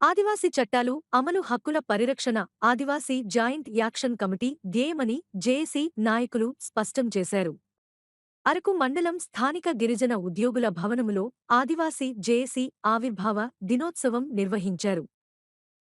ఆదివాసీ చట్టాలు అమలు హక్కుల పరిరక్షణ ఆదివాసీ జాయింట్ యాక్షన్ కమిటీ ధ్యేయమని జేఏసీ నాయకులు స్పష్టం చేశారు. అరకు మండలం స్థానిక గిరిజన ఉద్యోగుల భవనములో ఆదివాసీ జేఏసీ ఆవిర్భావ దినోత్సవం నిర్వహించారు.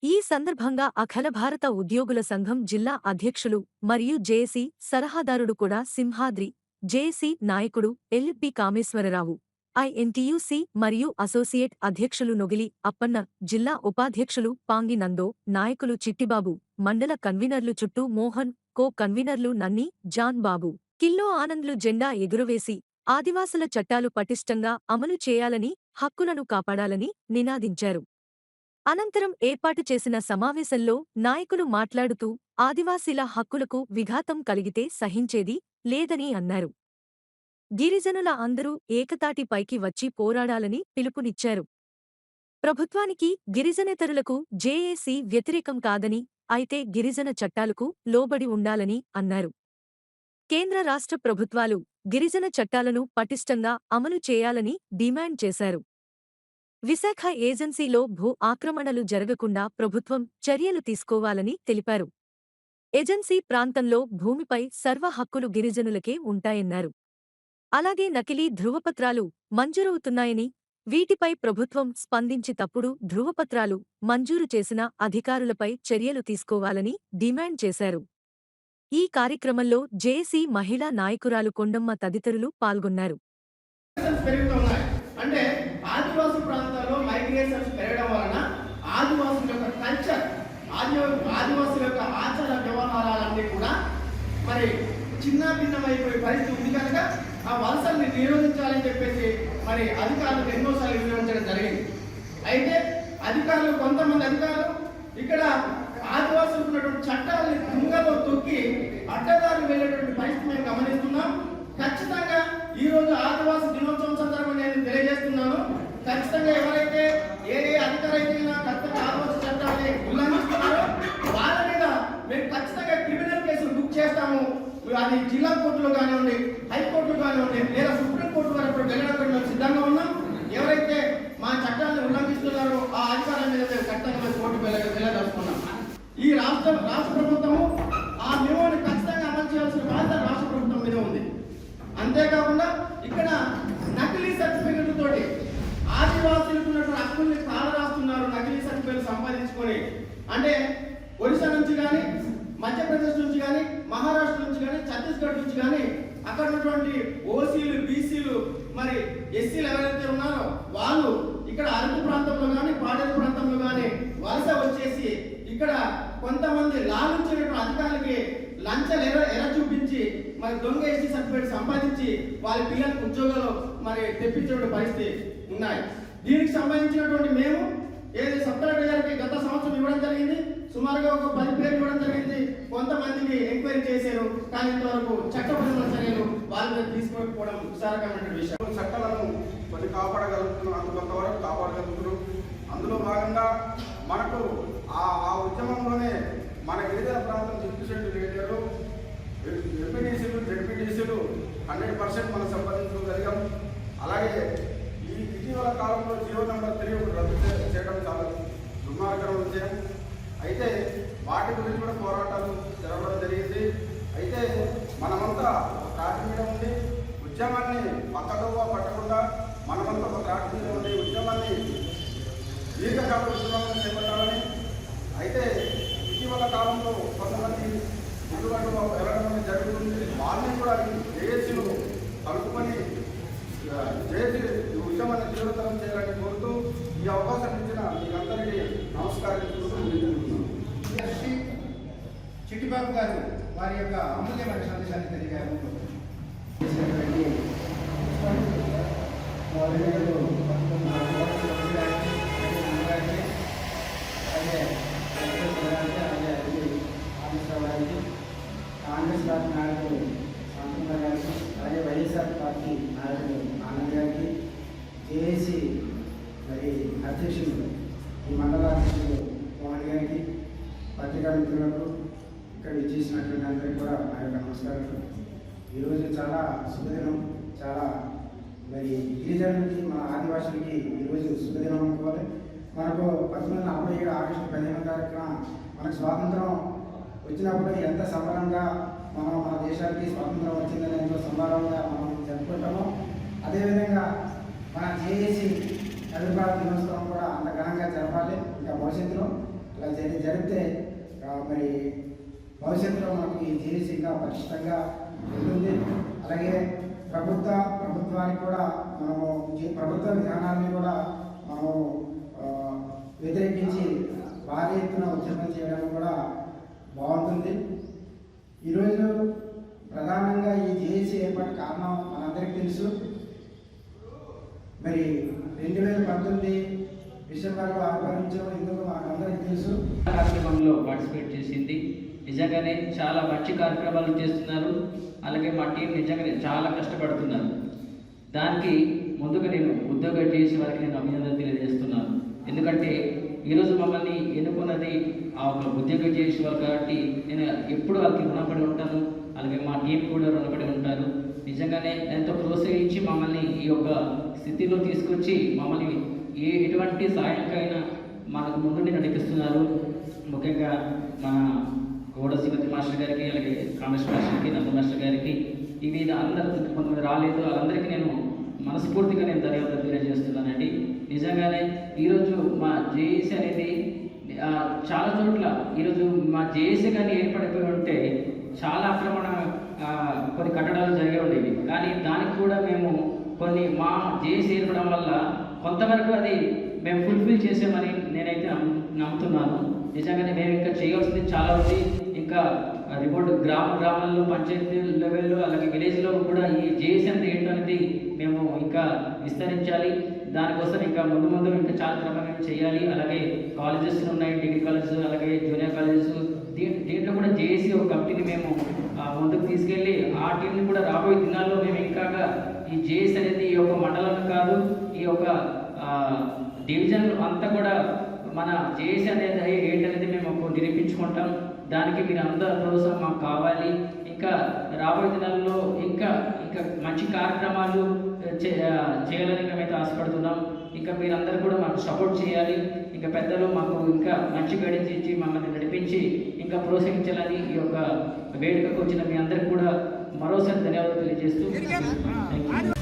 ఈ సందర్భంగా అఖిల భారత ఉద్యోగుల సంఘం జిల్లా అధ్యక్షులు మరియు జేఏసీ సలహాదారుడు కూడా సింహాద్రి జేఏసీ నాయకుడు ఎల్పి కామేశ్వరరావు. ఐఎన్టీయూసీ మరియు అసోసియేట్ అధ్యక్షులు నొగిలి అప్పన్న జిల్లా ఉపాధ్యక్షులు పాంగి నందో నాయకులు చిట్టిబాబు మండల కన్వీనర్లు చుట్టూ మోహన్ కో కన్వీనర్లు నన్ని జాన్ బాబు. కిల్లో ఆనంద్లు జెండా ఎగురవేసి ఆదివాసుల చట్టాలు పటిష్టంగా అమలు చేయాలని హక్కులను కాపాడాలని నినాదించారు. అనంతరం ఏర్పాటు చేసిన సమావేశంలో నాయకులు మాట్లాడుతూ ఆదివాసీల హక్కులకు విఘాతం కలిగితే సహించేది లేదని అన్నారు. గిరిజనుల అందరూ ఏకతాటిపైకి వచ్చి పోరాడాలని పిలుపునిచ్చారు. ప్రభుత్వానికి గిరిజనేతరులకు జేఏసీ వ్యతిరేకం కాదని అయితే గిరిజన చట్టాలకు లోబడి ఉండాలని అన్నారు. కేంద్ర రాష్ట్ర ప్రభుత్వాలు గిరిజన చట్టాలను పటిష్టంగా అమలు చేయాలని డిమాండ్ చేశారు. విశాఖ ఏజెన్సీలో భూ ఆక్రమణలు జరగకుండా ప్రభుత్వం చర్యలు తీసుకోవాలని తెలిపారు. ఏజెన్సీ ప్రాంతంలో భూమిపై సర్వ హక్కులు గిరిజనులకే ఉంటాయన్నారు. అలాగే నకిలీ ధృవపత్రాలు మంజూరవుతున్నాయని వీటిపై ప్రభుత్వం స్పందించి తప్పుడు ధృవపత్రాలు మంజూరు చేసిన అధికారులపై చర్యలు తీసుకోవాలని డిమాండ్ చేశారు. ఈ కార్యక్రమంలో జేఏసీ మహిళా నాయకురాలు కొండమ్మ తదితరులు పాల్గొన్నారు మైగ్రేషన్స్ పెరుగుతున్నాయి అంటే ఆదివాసి ప్రాంతాల్లో మైగ్రేషన్స్ పెరగడం వలన ఆదివాసుల యొక్క కల్చర్ ఆది ఆదివాసుల యొక్క ఆచార వ్యవహారాలన్నీ కూడా మరి చిన్న భిన్నమైపోయే పరిస్థితి ఉంది కనుక ఆ వలసల్ని నిరోధించాలని చెప్పేసి మరి అధికారులకు ఎన్నోసార్లు వివరించడం జరిగింది. అయితే అధికారులు కొంతమంది అధికారులు ఇక్కడ ఆదివాసులకు ఉన్నటువంటి చట్టాలని తుంగలో తొక్కి అడ్డదారులు వెళ్ళేటువంటి పరిస్థితి మేము గమనిస్తున్నాం ఖచ్చితంగా ఈ రోజు ఆదివాసి దినోత్సవం సందర్భంగా నేను తెలియజేస్తున్నాను ఖచ్చితంగా ఎవరైతే ఏ ఏ అధికారైనా ఖచ్చితంగా ఆదివాసి చట్టాన్ని ఉల్లంఘిస్తున్నారో వాళ్ళ మీద మేము ఖచ్చితంగా క్రిమినల్ కేసులు బుక్ చేస్తాము అది జిల్లా కోర్టులో కానివ్వండి హైకోర్టులో కానివ్వండి లేదా సుప్రీం కోర్టు వరకు వెళ్ళడానికి మేము సిద్ధంగా ఉన్నాం ఎవరైతే మా చట్టాలను ఉల్లంఘిస్తున్నారో ఆ అధికారుల మీద మేము ఖచ్చితంగా మేము కోర్టుకు వెళ్ళ వెళ్ళదలుచుకున్నాం ఈ రాష్ట్ర రాష్ట్ర ప్రభుత్వము ఆ నియమాన్ని ఖచ్చితంగా అమలు చేయాల్సిన బాధ్యత రాష్ట్ర ప్రభుత్వం మీద ఉంది అంతేకాకుండా ఇక్కడ నకిలీ సర్టిఫికెట్ తోటి ఆదివాసీలకు ఉన్నటువంటి హక్కుల్ని కాలరాస్తున్నారు నకిలీ సర్టిఫికెట్ సంపాదించుకొని. అంటే ఒడిశా నుంచి కానీ మధ్యప్రదేశ్ నుంచి కానీ మహారాష్ట్ర నుంచి కానీ ఛత్తీస్గఢ్ నుంచి కానీ అక్కడ ఉన్నటువంటి ఓసీలు బీసీలు మరి ఎస్సీలు ఎవరైతే ఉన్నారో వాళ్ళు ఇక్కడ అరకు ప్రాంతంలో కానీ పాడేరు ప్రాంతంలో కానీ వలస వచ్చేసి ఇక్కడ కొంతమంది లాలించినటువంటి అధికారులకి లంచాలు ఎర ఎర చూపించి మరి దొంగ ఎస్టీ సర్టిఫికేట్ సంపాదించి వాళ్ళ పిల్లలకు ఉద్యోగాలు మరి తెప్పించే పరిస్థితి ఉన్నాయి. దీనికి సంబంధించినటువంటి మేము ఏది సబ్ గారికి గత సంవత్సరం ఇవ్వడం జరిగింది. సుమారుగా ఒక పది పేర్లు ఇవ్వడం జరిగింది. కొంతమందికి ఎంక్వైరీ చేశారు. కానీ ఇంతవరకు చట్టపరమైన చర్యలు వాళ్ళ మీద తీసుకోకపోవడం విచారకరమైన విషయం. చట్టాలను కొన్ని కాపాడగలుగుతున్నాం. కొంతవరకు కాపాడగలుగుతున్నాం. అందులో భాగంగా మనకు ఆ ఆ ఉద్యమంలోనే మన గిరిజన ప్రాంతం డిప్యూషన్ లీడరు ఎంపీటీసీలు జెడ్పీటీసీలు హండ్రెడ్ పర్సెంట్ మనం జరిగాం. అలాగే ఇటీవల కాలంలో జియో నెంబర్ త్రీ రద్దు చేయడం చాలా దుర్మార్గం విషయం. అయితే వాటి గురించి కూడా పోరాటాలు జరగడం జరిగింది. అయితే మనమంతా ఒక త్రాటి మీద ఉద్యమాన్ని పక్కదోవ పట్టకుండా మనమంతా ఒక త్రాటి మీద ఉండి ఉద్యమాన్ని దీర్ఘకాల ఉద్యమాన్ని చేపట్టాలని. అయితే ఇటీవల కాలంలో కొంతమంది ఇటువంటి వెళ్ళడం జరుగుతుంది. వాళ్ళని కూడా జేఏసీలు కలుపుకొని జేఏసీ ఉద్యమాన్ని తీవ్రతరం చేయాలని కోరుతూ ఈ అవకాశం ఇచ్చిన మీకందరికీ నమస్కారం చేసుకుంటూ ముందుకెళ్తున్నాను. శ్రీ చిట్టిబాబు గారు వారి యొక్క అమూల్యమైన సందేశాన్ని తెలియజేయాలి నమస్కారం. ఈరోజు చాలా శుభదినం చాలా మరి గిరిజనులకి మన ఆదివాసులకి ఈరోజు శుభదినం అనుకోవాలి. మనకు పంతొమ్మిది నలభై ఏడు ఆగస్టు పదిహేను తారీఖున మనకు స్వాతంత్రం వచ్చినప్పుడు ఎంత సంబరంగా మనం మన దేశానికి స్వాతంత్రం వచ్చిందని ఎంతో సంబరంగా మనం జరుపుకుంటామో అదేవిధంగా మన జేఏసీ అభిప్రాయ దినోత్సవం కూడా అంత ఘనంగా జరపాలి. ఇంకా భవిష్యత్తులో ఇలా జరి జరిపితే మరి భవిష్యత్తులో మనకు ఈ జేఏసీ ఇంకా పరిచితంగా ఉంటుంది అలాగే ప్రభుత్వ ప్రభుత్వానికి కూడా మనము ఈ ప్రభుత్వ విధానాన్ని కూడా మనము వ్యతిరేకించి భారీ ఎత్తున ఉద్యమం చేయడం కూడా బాగుంటుంది. ఈరోజు ప్రధానంగా ఈ జేఏసీ ఏర్పాటు కారణం మనందరికీ తెలుసు. మరి రెండు వేల పంతొమ్మిది డిసెంబర్లో ఆహ్వానించడం ఎందుకు మనకందరికీ తెలుసు? కార్యక్రమంలో పార్టిసిపేట్ చేసింది నిజంగానే చాలా మంచి కార్యక్రమాలు చేస్తున్నారు. అలాగే మా టీం నిజంగానే చాలా కష్టపడుతున్నారు. దానికి ముందుగా నేను ఉద్యోగం చేసే వారికి నేను అభినందన తెలియజేస్తున్నాను. ఎందుకంటే ఈరోజు మమ్మల్ని ఎన్నుకున్నది ఆ ఒక ఉద్యోగం చేసేవారు కాబట్టి నేను ఎప్పుడు వాళ్ళకి రుణపడి ఉంటాను. అలాగే మా టీం కూడా రుణపడి ఉంటారు. నిజంగానే ఎంతో ప్రోత్సహించి మమ్మల్ని ఈ యొక్క స్థితిలో తీసుకొచ్చి మమ్మల్ని ఏ ఎటువంటి సహాయంకైనా మనకు ముందుండి నడిపిస్తున్నారు. ముఖ్యంగా మన గారికి అలాగే కామేష్ మాస్టర్కి నంద మాస్టర్ గారికి ఇవి అందరూ కొంతమంది రాలేదు. వాళ్ళందరికీ నేను మనస్ఫూర్తిగా నేను ధన్యవాదాలు తెలియజేస్తున్నానండి. నిజంగానే ఈరోజు మా జేఏసీ అనేది చాలా చోట్ల ఈరోజు మా జేఏసీ కానీ ఏర్పడిపోయి ఉంటే చాలా ఆక్రమణ కొన్ని కట్టడాలు జరిగే ఉండేవి. కానీ దానికి కూడా మేము కొన్ని మా జేఏసీ ఏర్పడడం వల్ల కొంతవరకు అది మేము ఫుల్ఫిల్ చేసామని నేనైతే నమ్ముతున్నాను. నిజంగానే మేము ఇంకా చేయాల్సింది చాలా ఉంది. ఇంకా రిమోట్ గ్రామ గ్రామాల్లో పంచాయతీ లెవెల్లో అలాగే విలేజ్లో కూడా ఈ జేఏసీ ఏంటో అనేది మేము ఇంకా విస్తరించాలి. దానికోసం ఇంకా ముందు ముందు ఇంకా చాలా క్రమంగా చేయాలి. అలాగే కాలేజెస్ ఉన్నాయి డిగ్రీ కాలేజెస్ అలాగే జూనియర్ కాలేజెస్. దీ- దీంట్లో కూడా జేఏసీ ఒక కమిటీని మేము ముందుకు తీసుకెళ్ళి ఆ టీంని కూడా రాబోయే దినాల్లో మేము ఇంకా ఈ జేఎస్ అనేది ఈ యొక్క మండలం కాదు ఈ యొక్క డివిజన్ అంతా కూడా మన జేఏసీ అనేది ఏంటనేది మేము ఒక నిరూపించుకుంటాం దానికి మీరు అందరూ ప్రోత్సాహం మాకు కావాలి. ఇంకా రాబోయే దినాల్లో ఇంకా ఇంకా మంచి కార్యక్రమాలు చేయాలని మేమైతే ఆశపడుతున్నాం. ఇంకా మీరందరూ కూడా మాకు సపోర్ట్ చేయాలి. ఇంకా పెద్దలు మాకు ఇంకా మంచి గైడెన్స్ ఇచ్చి మమ్మల్ని నడిపించి ఇంకా ప్రోత్సహించాలని ఈ యొక్క వేడుకకు వచ్చిన మీ అందరికి కూడా మరోసారి ధన్యవాదాలు తెలియజేస్తూ థ్యాంక్ యూ